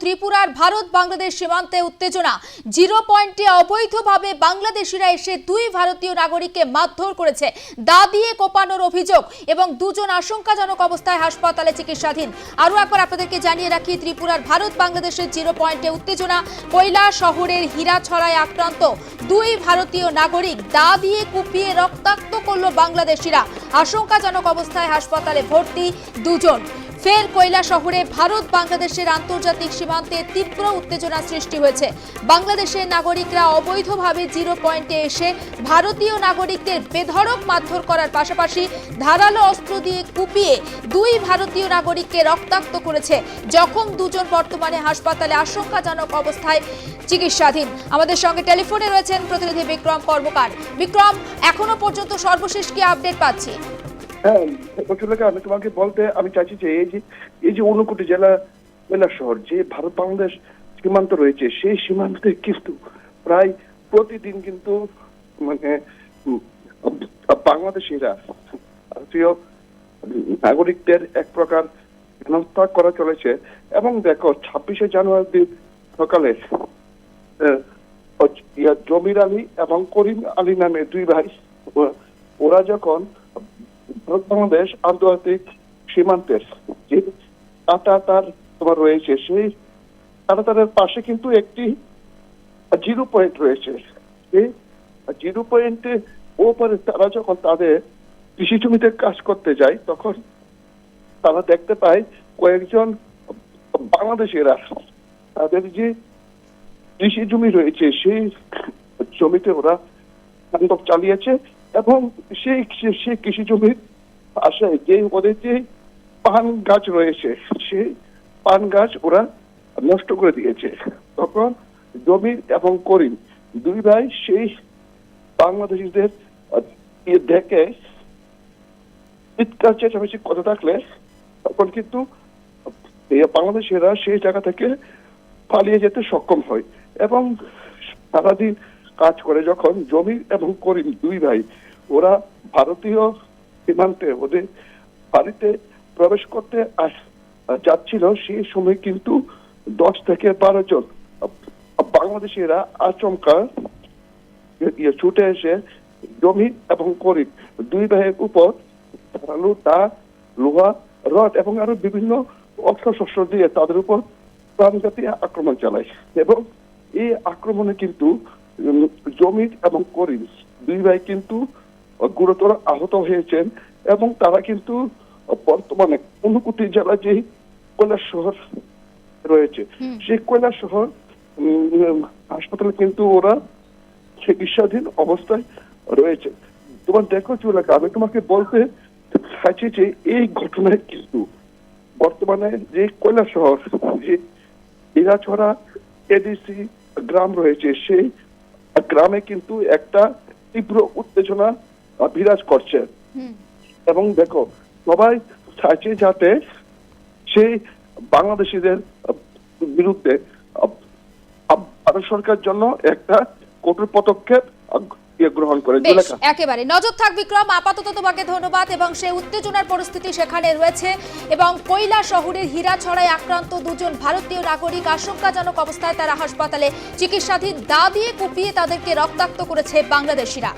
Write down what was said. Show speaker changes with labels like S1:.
S1: ত্রিপুরার ভারত বাংলাদেশ সীমান্তে উত্তেজনা। জিরো পয়েন্টে অবৈধভাবে বাংলাদেশিরা এসে দুই ভারতীয় নাগরিককে মারধর করেছে। দা দিয়ে কোপানোর অভিযোগ এবং দুজন আশঙ্কাজনক অবস্থায় হাসপাতালে চিকিৎসাধীন। আরও একবার আপনাদেরকে জানিয়ে রাখি, ত্রিপুরার ভারত বাংলাদেশের জিরো পয়েন্টে উত্তেজনা। কৈলা শহরের হীরা ছড়ায় আক্রান্ত দুই ভারতীয় নাগরিক দা দিয়ে কুপিয়ে রক্তাক্ত করল বাংলাদেশিরা। আশঙ্কাজনক অবস্থায় হাসপাতালে ভর্তি দুজন। ফের কৈলা শহরে ভারত বাংলাদেশের আন্তর্জাতিক সীমান্তে তীব্র উত্তেজনা সৃষ্টি হয়েছে। বাংলাদেশের নাগরিকরা অবৈধভাবে জিরো পয়েন্টে এসে ভারতীয় নাগরিকদের বেধড়ক মারধর করার পাশাপাশি ধারালো অস্ত্র দিয়ে কুপিয়ে দুই ভারতীয় নাগরিককে রক্তাক্ত করেছে জখম দুজন বর্তমানে হাসপাতালে আশঙ্কাজনক অবস্থায় চিকিৎসাধীন। আমাদের সঙ্গে টেলিফোনে রয়েছেন প্রতিনিধি বিক্রম কর্মকার। বিক্রম, এখনও পর্যন্ত সর্বশেষ কি আপডেট পাচ্ছি?
S2: হ্যাঁ আমি তোমাকে বলতে, আমি চাইছি যে এই যে এই যে ঊনকোটি জেলা জেলা শহর, যে ভারত বাংলাদেশ সীমান্ত রয়েছে, সেই সীমান্তে কিন্তু প্রায় প্রতিদিন কিন্তু মানে বাংলাদেশিরা ভারতীয় নাগরিকদের এক প্রকার হেনস্থা করা চলেছে। এবং দেখো, ছাব্বিশে জানুয়ারি দিন সকালে জমির আলী এবং করিম আলী নামে দুই ভাই ওরা যখন বাংলাদেশ আন্তর্জাতিক সীমান্তের যে কাটাতার তোমার রয়েছে, সেই কাটাতারের পাশে কিন্তু একটি জিরো পয়েন্ট রয়েছে। সেই জিরো পয়েন্টে ওপরে তারা যখন তাদের কৃষি জমিতে কাজ করতে যায়, তখন তারা দেখতে পায় কয়েকজন বাংলাদেশেরা তাদের যে কৃষি জমি রয়েছে, সেই জমিতে ওরা চালিয়েছে এবং সেই সেই কৃষি জমির পাশে যে ওদের যে পান গাছ রয়েছে, সেই পান গাছ ওরা নষ্ট করে দিয়েছে। তখন জমির এবং করিম দুই ভাই সেই বাংলাদেশিদের ইয়ে দেখে চিৎকার, চেঁচামেচি কথা থাকলে তখন কিন্তু বাংলাদেশিরা সেই জায়গা থেকে পালিয়ে যেতে সক্ষম হয়। এবং সারাদিন কাজ করে, যখন জমি এবং করিম দুই ভাই, ওরা ভারতীয় সীমান্তে ওদের বাড়িতে প্রবেশ করতে যাচ্ছিল সেই সময় কিন্তু দশ থেকে বারো জন বাংলাদেশিরা আচমকা ছুটে এসে জমি এবং করিম দুই ভাইয়ের উপর ধারালো দা, লোহা, রড এবং আরও বিভিন্ন অস্ত্র শস্ত্র দিয়ে তাদের উপর প্রাণঘাতী আক্রমণ চালায় এবং এই আক্রমণে কিন্তু জমির এবং করিম দুই ভাই কিন্তু গুরুতর আহত হয়েছেন এবং তারা কিন্তু বর্তমানে অনুকুটি জেলা যে কৈলাস শহর রয়েছে সেই কৈলাস শহর হাসপাতালে কিন্তু ওরা চিকিৎসাধীন অবস্থায় রয়েছে। তোমার দেখো চুলাকা আমি তোমাকে বলতে চাইছি যে এই ঘটনায় কিন্তু বর্তমানে যে কয়লা শহর যে ইরাছড়া এডিসি গ্রাম রয়েছে সেই গ্রামে কিন্তু একটা তীব্র উত্তেজনা বিরাজ করছে। এবং দেখো সবাই চাইছে যাতে সেই বাংলাদেশিদের বিরুদ্ধে ভারত সরকার জন্য একটা কঠোর পদক্ষেপ ইয়ে গ্রহণ করে।
S1: একেবারে। নজর থাক বিক্রম আপাতত তোমাকে ধন্যবাদ এবং সেই উত্তেজনার পরিস্থিতি সেখানে রয়েছে এবং কৈলা শহরের হীরা ছড়ায় আক্রান্ত দুজন ভারতীয় নাগরিক আশঙ্কাজনক অবস্থায় তারা হাসপাতালে চিকিৎসাধীন। দা দিয়ে কুপিয়ে তাদেরকে রক্তাক্ত করেছে বাংলাদেশিরা।